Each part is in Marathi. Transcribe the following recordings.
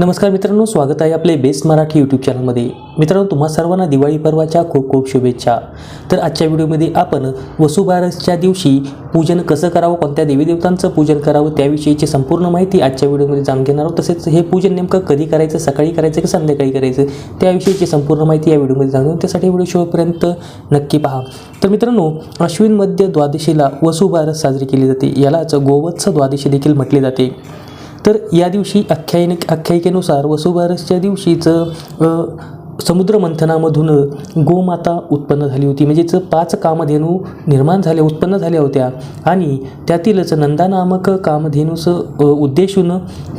नमस्कार मित्रांनो स्वागत आहे आपले बेस्ट मराठी यूट्यूब चॅनलमध्ये मित्रांनो तुम्हा सर्वांना दिवाळी पर्वाच्या खूप खूप शुभेच्छा. तर आजच्या व्हिडिओमध्ये आपण वसुबारसच्या दिवशी पूजन कसं करावं कोणत्या देवीदेवतांचं पूजन करावं त्याविषयीची संपूर्ण माहिती आजच्या व्हिडिओमध्ये जाणून घेणार आहोत. तसेच हे पूजन नेमकं कधी करायचं सकाळी करायचं की संध्याकाळी करायचं त्याविषयीची संपूर्ण माहिती या व्हिडिओमध्ये जाणून त्यासाठी व्हिडिओ शेवटपर्यंत नक्की पहा. तर मित्रांनो अश्विन मध्य द्वादशीला वसुबारस साजरी केली जाते. यालाच गोवत्स द्वादशी देखील म्हटले जाते. तर या दिवशी आख्यायिक आख्यायिकेनुसार वसुबारसच्या दिवशीचं समुद्रमंथनामधून गोमाता उत्पन्न झाली होती. म्हणजेच पाच कामधेनू निर्माण झाल्या उत्पन्न झाल्या होत्या. आणि त्यातीलच नंदानामक कामधेनूचं उद्देशून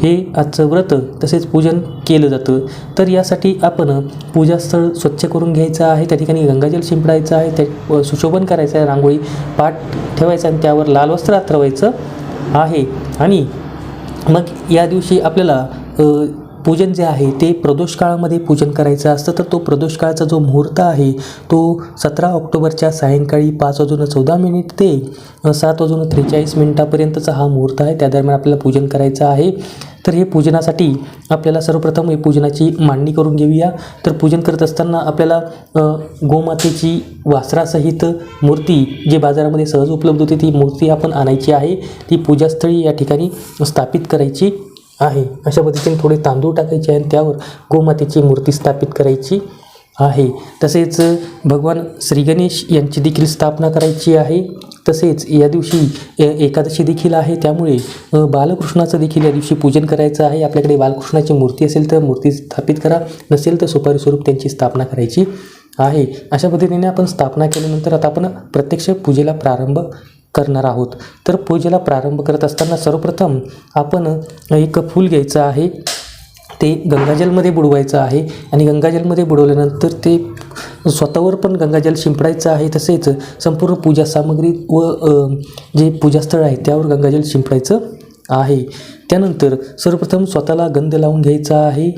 हे आजचं व्रत तसेच पूजन केलं जातं. तर यासाठी आपण पूजास्थळ स्वच्छ करून घ्यायचं आहे. त्या ठिकाणी गंगाजल शिंपडायचं आहे. त्या सुशोभन करायचं आहे. रांगोळी पाठ ठेवायचं आणि त्यावर लाल वस्त्र आथरवायचं आहे. आणि मग या दिवशी आपल्याला पूजन जे आहे ते प्रदोष काळामध्ये पूजन करायचं असतं. तर तो प्रदोष काळाचा जो मुहूर्त आहे तो सतरा ऑक्टोबरच्या सायंकाळी पाच वाजून चौदा मिनिट ते सात वाजून त्रेचाळीस मिनिटापर्यंतचा हा मुहूर्त आहे. त्या दरम्यान आपल्याला पूजन करायचं आहे. तर हे पूजनासाठी आपल्याला सर्वप्रथम हे पूजनाची मांडणी करून घेऊया. तर पूजन करत असताना आपल्याला गोमातेची वासरासहित मूर्ती जी बाजारामध्ये सहज उपलब्ध होती ती मूर्ती आपण आणायची आहे. ती पूजास्थळी या ठिकाणी स्थापित करायची आहे. अशा पद्धतीने थोडे तांदूळ टाकायचे आणि त्यावर गोमातेची मूर्ती स्थापित करायची आहे. तसेच भगवान श्रीगणेश यांची देखील स्थापना करायची आहे. तसेच या दिवशी एकादशी देखील आहे. त्यामुळे बालकृष्णाचं देखील या दिवशी पूजन करायचं आहे. आपल्याकडे बालकृष्णाची मूर्ती असेल तर मूर्ती स्थापित करा. नसेल तर सुपारी स्वरूप त्यांची स्थापना करायची आहे. अशा पद्धतीने आपण स्थापना केल्यानंतर आता आपण प्रत्यक्ष पूजेला प्रारंभ करणार आहोत. तर पूजेला प्रारंभ करत असताना सर्वप्रथम आपण एक फूल घ्यायचं आहे. ते गंगाजलमध्ये बुडवायचं आहे. आणि गंगाजलमध्ये बुडवल्यानंतर ते स्वतःवर पण गंगाजल शिंपडायचं आहे तसेच संपूर्ण पूजा सामग्री व जे पूजास्थळ आहे त्यावर गंगाजल शिंपडायचं आहे. त्यानंतर सर्वप्रथम स्वतःला गंध लावून घ्यायचा आहे.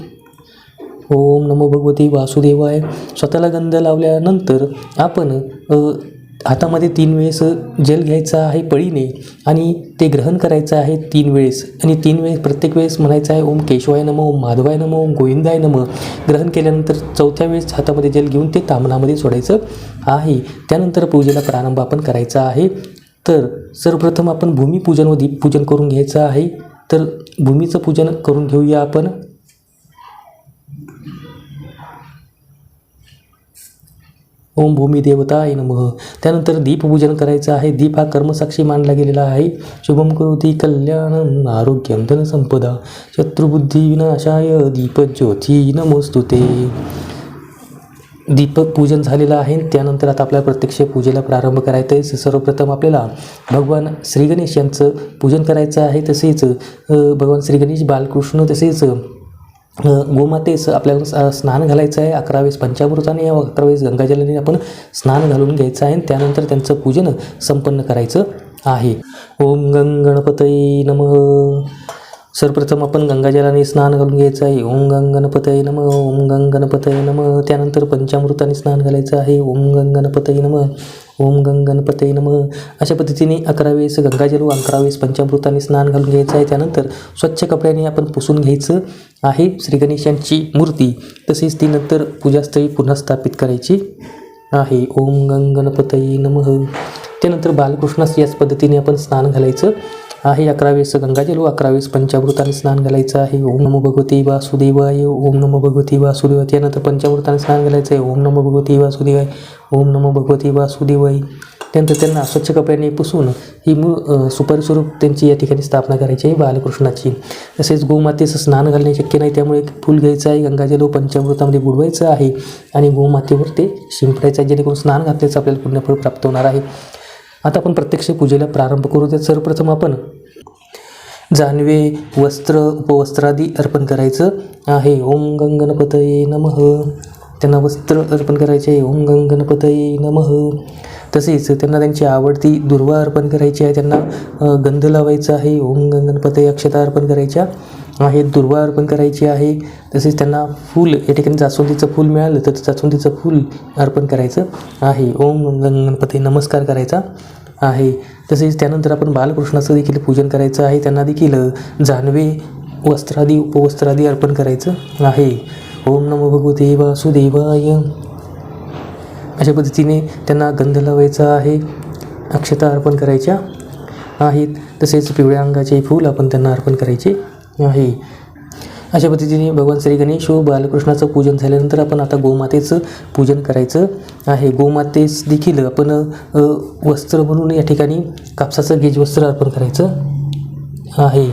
ओम नमो भगवती वासुदेवाय. स्वतःला गंध लावल्यानंतर आपण हातामध्ये तीन वेळेस जल घ्यायचं आहे पळीने आणि ते ग्रहण करायचं आहे तीन वेळेस. आणि तीन वेळेस प्रत्येक वेळेस म्हणायचं आहे ओम केशवाय नम ओम माधवाय नम ओम गोविंदाय नमो. ग्रहण केल्यानंतर चौथ्या वेळेस हातामध्ये जल घेऊन ते तामणामध्ये सोडायचं आहे. त्यानंतर पूजेला प्रारंभ आपण करायचा आहे. तर सर्वप्रथम आपण भूमिपूजन व दीपपूजन करून घ्यायचं आहे. तर भूमीचं पूजन करून घेऊया आपण. ओम भूमी देवताय नमः. त्यानंतर दीपपूजन करायचं आहे. दीप हा कर्मसाक्षी मानला गेलेला आहे. शुभम करोती कल्याण आरोग्यम धनसंपदा शत्रुबुद्धी विनाशाय दीपज्योती नमोस्तुते. दीपक पूजन झालेलं आहे. त्यानंतर आता आपल्याला प्रत्यक्ष पूजेला प्रारंभ करायचा आहे. सर्वप्रथम आपल्याला भगवान श्रीगणेश यांचं पूजन करायचं आहे. तसेच भगवान श्री गणेश बालकृष्ण तसेच गोमातेस आपल्याला स्नान घालायचं आहे. अकरा वेळेस पंचामृताने या अकरा वेळेस गंगाजलाने आपण स्नान घालून घ्यायचं आहे आणि त्यानंतर त्यांचं पूजन संपन्न करायचं आहे. ओम गंग गणपतये नमः. सर्वप्रथम आपण गंगाजलाने स्नान घालून घ्यायचं आहे. ओम गंग गणपतये नमः ओम गंग गणपतये नमः. त्यानंतर पंचामृताने स्नान घालायचं आहे. ओम गंग गणपतये नमः ओम गंग गणपतये नमः. अशा पद्धतीने अकरा वेळेस गंगाजल व अकरा वेळेस पंचामृताने स्नान घालून घ्यायचं आहे. त्यानंतर स्वच्छ कपड्याने आपण पुसून घ्यायचं आहे. श्री गणेशांची मूर्ती तसेच ती नंतर पूजास्थळी पुन्हा स्थापित करायची आहे. ओम गंग गणपतये नमः. त्यानंतर बालकृष्णास याच पद्धतीने आपण स्नान घालायचं आहे अकरा वेळेस गंगाजल व अकरा वेळेस पंचामृताने स्नान घालायचं आहे. ओम नमो भगवती वासुदेवाय ओम नमो भगवती वासुदेवाय. त्यानंतर पंचामृताने स्नान घालायचं आहे. ओम नमो भगवती वासुदेवाय ओम नमो भगवती वासुदेवाय. त्यानंतर त्यांना स्वच्छ कपड्याने पुसून ही मूळ सुपारी स्वरूप त्यांची या ठिकाणी स्थापना करायची आहे बालकृष्णाची. तसेच गोमातेचं स्नान घालणे शक्य नाही त्यामुळे एक फूल घ्यायचं आहे. गंगाजल व पंचामृतामध्ये बुडवायचं आहे आणि गोमातेवर ते शिंपडायचं आहे जेणेकरून स्नान घातल्याचं आपल्याला पुण्यफळ प्राप्त होणार आहे. आता आपण प्रत्यक्ष पूजेला प्रारंभ करू त्यात सर्वप्रथम आपण जानवे वस्त्र उपवस्त्रादी अर्पण करायचं आहे. ओम गंगणपतये नमः. त्यांना वस्त्र अर्पण करायचे आहे. ओम गंगणपतये नमः. तसेच त्यांना त्यांची आवडती दुर्वा अर्पण करायची आहे. त्यांना गंध लावायचा आहे. ओम गंगणपतये अक्षता अर्पण करायच्या आहेत. दुर्वा अर्पण करायची आहे. तसेच त्यांना फूल या ठिकाणी जास्वंदीचं फूल मिळालं तर जास्वंदीचं फूल अर्पण करायचं आहे. ओम गणपती नमस्कार करायचा. आहे. तसेच त्यानंतर आपण बालकृष्णाचं देखील पूजन करायचं आहे. त्यांना देखील जानवे वस्त्रादी उपवस्त्रादी अर्पण करायचं आहे. ओम नमो भगवते वासुदेवाय. अशा पद्धतीने त्यांना गंध लावायचा आहे. अक्षता अर्पण करायच्या आहेत. तसेच पिवळ्या अंगाचे फूल आपण त्यांना अर्पण करायचे आहे. अशा पद्धतीने भगवान श्री गणेश व बालकृष्णाचं पूजन झाल्यानंतर आपण आता गोमातेचं पूजन करायचं आहे. गोमातेस देखील आपण वस्त्र म्हणून या ठिकाणी कापसाचं गेज वस्त्र अर्पण करायचं आहे.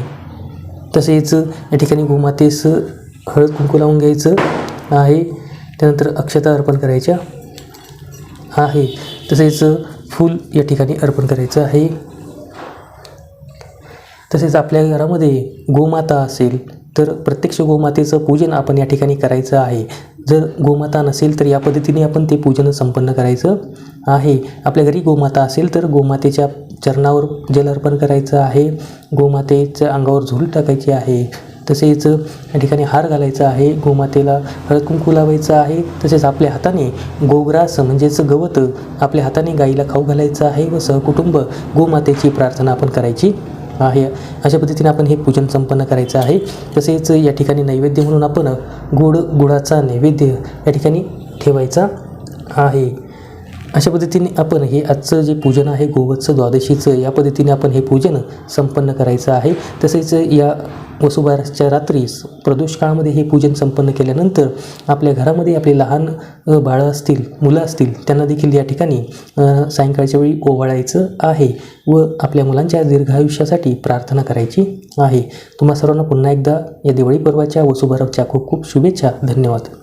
तसेच या ठिकाणी गोमातेस हळद कुंकू लावून घ्यायचं आहे. त्यानंतर अक्षता अर्पण करायच्या आहे. तसेच फूल या ठिकाणी अर्पण करायचं आहे. तसेच आपल्या घरामध्ये गोमाता असेल तर प्रत्यक्ष गोमातेचं पूजन आपण या ठिकाणी करायचं आहे. जर गोमाता नसेल तर या पद्धतीने आपण ते पूजन संपन्न करायचं आहे. आपल्या घरी गोमाता असेल तर गोमातेच्या चरणावर जल अर्पण करायचं आहे. गोमातेच्या अंगावर झुल टाकायची आहे. तसेच या ठिकाणी हार घालायचा आहे. गोमातेला हळद कुंकू लावायचं आहे. तसेच आपल्या हाताने गोग्रास म्हणजेच गवत आपल्या हाताने गाईला खाऊ घालायचं आहे व सहकुटुंब गोमातेची प्रार्थना आपण करायची आहे. अशा पद्धतीने आपण हे पूजन संपन्न करायचं आहे. तसेच या ठिकाणी नैवेद्य म्हणून आपण गोड गुळाचा नैवेद्य या ठिकाणी ठेवायचा आहे. अशा पद्धतीने आपण हे आजचं जे पूजन आहे गोवत्स द्वादशीचं या पद्धतीने आपण हे पूजन संपन्न करायचं आहे. तसेच या वसुबारसच्या रात्री प्रदोष काळामध्ये हे पूजन संपन्न केल्यानंतर आपल्या घरामध्ये आपले लहान बाळं असतील मुलं असतील त्यांना देखील या ठिकाणी सायंकाळच्या वेळी ओवाळायचं आहे व आपल्या मुलांच्या दीर्घायुष्यासाठी प्रार्थना करायची आहे. तुम्हा सर्वांना पुन्हा एकदा या दिवाळी पर्वाच्या वसुबारसच्या खूप खूप शुभेच्छा. धन्यवाद.